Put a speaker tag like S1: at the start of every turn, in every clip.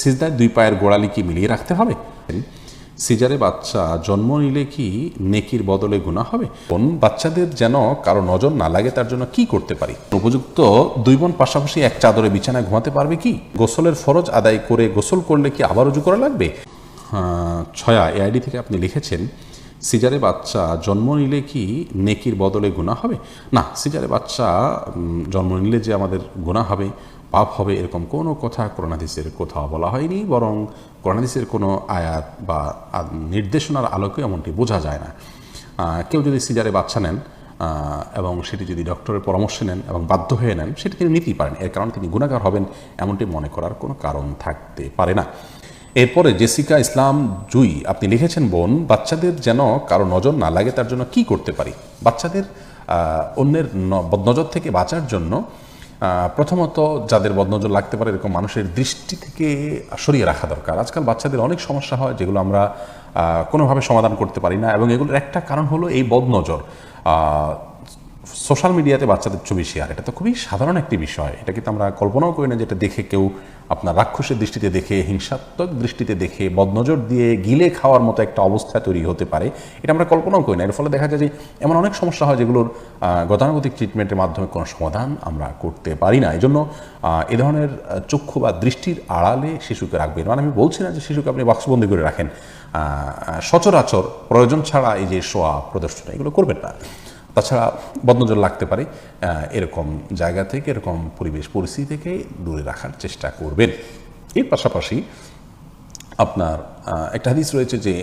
S1: সিজদায় দুই পায়ের গোড়ালি কি মিলিয়ে রাখতে হবে? সিজারে বাচ্চা জন্ম নিলে কি নেকির বদলে গুণা হবে? কোন বাচ্চাদের যেন কারও নজর না লাগে, তার জন্য কি করতে পারি? উপযুক্ত দুই বোন পাশাপাশি এক চাদরে বিছানায় ঘুমাতে পারবে কি? গোসলের ফরজ আদায় করে গোসল করলে কি আবার উজু করা লাগবে? ছয়া, এআইডি থেকে আপনি লিখেছেন, সিজারে বাচ্চা জন্ম নিলে কি নেকির বদলে গুণা হবে? না, সিজারে বাচ্চা জন্ম নিলে যে আমাদের গুণা হবে পাপ হবে এরকম কোনো কথা করোনাদিসের কোথাও বলা হয়নি, বরং করোনাদিসের কোনো আয়াত বা নির্দেশনার আলোকে এমনটি বোঝা যায় না। কেউ যদি সিজারে বাচ্চা নেন এবং সেটি যদি ডক্টরের পরামর্শ নেন এবং বাধ্য হয়ে নেন, সেটি তিনি নিতেই পারেন। এর কারণে তিনি গুণাগার হবেন এমনটি মনে করার কোনো কারণ থাকতে পারে না। এরপরে জেসিকা ইসলাম জুই, আপনি লিখেছেন, বোন, বাচ্চাদের যেন কারও নজর না লাগে, তার জন্য কি করতে পারি? বাচ্চাদের অন্যের ন- বদনজর থেকে বাঁচার জন্য প্রথমত যাদের বদনজর লাগতে পারে এরকম মানুষের দৃষ্টি থেকে সরিয়ে রাখা দরকার। আজকাল বাচ্চাদের অনেক সমস্যা হয় যেগুলো আমরা কোনোভাবে সমাধান করতে পারি না। এবং এগুলোর একটা কারণ হলো এই বদনজর। সোশ্যাল মিডিয়াতে বাচ্চাদের ছবি শেয়ার, এটা তো খুবই সাধারণ একটি বিষয়। এটা কিন্তু আমরা কল্পনাও করি না যে এটা দেখে কেউ আপনার রাক্ষসের দৃষ্টিতে দেখে, হিংসাত্মক দৃষ্টিতে দেখে, বদনজর দিয়ে গিলে খাওয়ার মতো একটা অবস্থা তৈরি হতে পারে। এটা আমরা কল্পনাও করি না। এর ফলে দেখা যায় যে এমন অনেক সমস্যা হয় যেগুলোর গতানুগতিক ট্রিটমেন্টের মাধ্যমে কোনো সমাধান আমরা করতে পারি না। এই জন্য এ ধরনের চক্ষু বা দৃষ্টির আড়ালে শিশুকে রাখবেন। মানে আমি বলছি না যে শিশুকে আপনি বাক্সবন্দি করে রাখেন। সচরাচর প্রয়োজন ছাড়া এই যে শোয়া প্রদর্শন, এগুলো করবেন না। তাছাড়া বদনজর লাগতে পারে এরকম জায়গা থেকে, এরকম পরিবেশ পরিস্থিতি থেকে দূরে রাখার চেষ্টা করবেন। এর পাশাপাশি আপনার একটা হাদিস রয়েছে যে,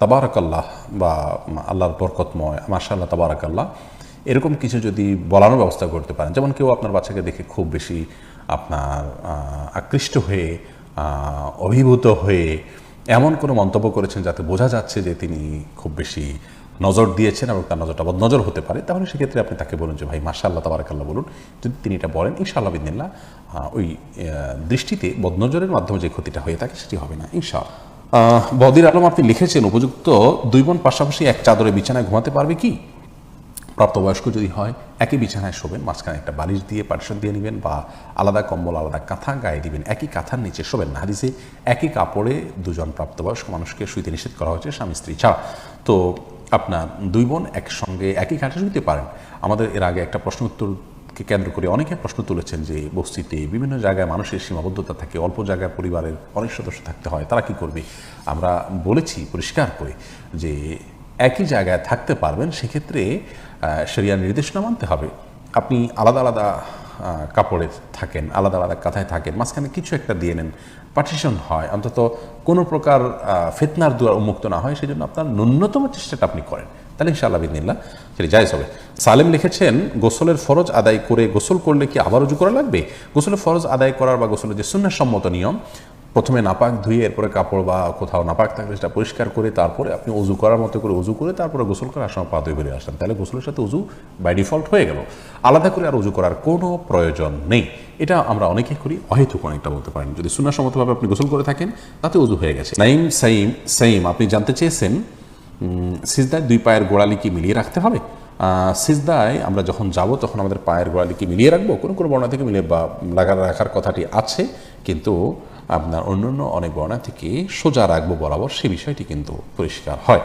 S1: তাবারাকাল্লাহ বা আল্লাহর বরকতময় মাশাল্লাহ তাবারাকাল্লাহ, এরকম কিছু যদি বলানোর ব্যবস্থা করতে পারেন, যেমন কেউ আপনার বাচ্চাকে দেখে খুব বেশি আপনার আকৃষ্ট হয়ে অভিভূত হয়ে এমন কোনো মন্তব্য করেছেন যাতে বোঝা যাচ্ছে যে তিনি খুব বেশি নজর দিয়েছেন এবং তার নজরটা বদনজর হতে পারে, তাহলে সেক্ষেত্রে আপনি তাকে বলুন যে, ভাই মাশাল্লাহ তাবারাকাল্লাহ বলুন। যদি তিনি এটা বলেন, ইনশাআল্লাহ বিদিল্লা ওই দৃষ্টিতে বদনজরের মাধ্যমে যে ক্ষতিটা হয়ে থাকে সেটি হবে না, ইনশাআল্লাহ। বদির আলম আপনি লিখেছেন, উপযুক্ত দুই বোন পাশাপাশি এক চাদরে বিছানায় ঘুমাতে পারবে কি? প্রাপ্তবয়স্ক যদি হয়, একই বিছানায় শোবেন, মাঝখানে একটা বালিশ দিয়ে পার্টিশন দিয়ে নেবেন বা আলাদা কম্বল, আলাদা কাঁথা গায়ে দিবেন, একই কাঁথার নিচে শোবেন না। হাদিসে একই কাপড়ে দুজন প্রাপ্তবয়স্ক মানুষকে শুইতে নিষেধ করা হয়েছে, স্বামী, স্ত্রী ছাড়া। তো আপনার দুই বোন একসঙ্গে একই খাটে শুইতে পারেন। আমাদের এর আগে একটা প্রশ্ন উত্তরকে কেন্দ্র করে অনেকে প্রশ্ন তুলেছেন যে বস্তিতে বিভিন্ন জায়গায় মানুষের সীমাবদ্ধতা থাকে, অল্প জায়গায় পরিবারের অনেক সদস্য থাকতে হয়, তারা কি করবে? আমরা বলেছি, পরিষ্কার করে যে একই জায়গায় থাকতে পারবেন, সেক্ষেত্রে সেরিয়ার নির্দেশনা মানতে হবে। আপনি আলাদা আলাদা কাপড়ে থাকেন, আলাদা আলাদা কাঁথায় থাকেন, মাঝখানে কিছু একটা দিয়ে নেন। পার্টিশন হয়, অন্তত কোনো প্রকার ফেতনার দুয়ার উন্মুক্ত না হয় সেই জন্য আপনার ন্যূনতম চেষ্টাটা আপনি করেন। তাহলে ইনশাআল্লাহ বিদিনিল্লা সেটি জায়জ হবে। সালেম লিখেছেন, গোসলের ফরজ আদায় করে গোসল করলে কি আবার উজু করা লাগবে? গোসলের ফরজ আদায় করার বা গোসলের যে সুন্নাসম্মত নিয়ম প্রথমে নাপাক ধুয়ে এরপরে কাপড় বা কোথাও নাপাক থাকলে সেটা পরিষ্কার করে তারপরে আপনি উজু করার মতো করে উজু করে তারপরে গোসল করার সময় পা ধুয়ে বেরিয়ে আসলেন। তাহলে গোসলের সাথে উজু বাই ডিফল্ট হয়ে গেল। আলাদা করে আর উজু করার কোনো প্রয়োজন নেই। এটা আমরা অনেকেই করি, অহেতুক অনেকটা বলতে পারেন। যদি সুন্নাসম্মতভাবে আপনি গোসল করে থাকেন, তাতে উজু হয়ে গেছে। নাইম, সাইম সাইম, আপনি জানতে চেয়েছেন সিজদায় দুই পায়ের গোড়ালি কি মিলিয়ে রাখতে হবে? সিজদায় আমরা যখন যাব, তখন আমাদের পায়ের গোড়ালি কি মিলিয়ে রাখব? কোনো কোনো বর্ণা থেকে মিলিয়ে বা লাগা রাখার কথাটি আছে, কিন্তু আপনার অন্যান্য অনেক বর্ণা থেকে সোজা রাখব বরাবর সে বিষয়টি কিন্তু পরিষ্কার হয়।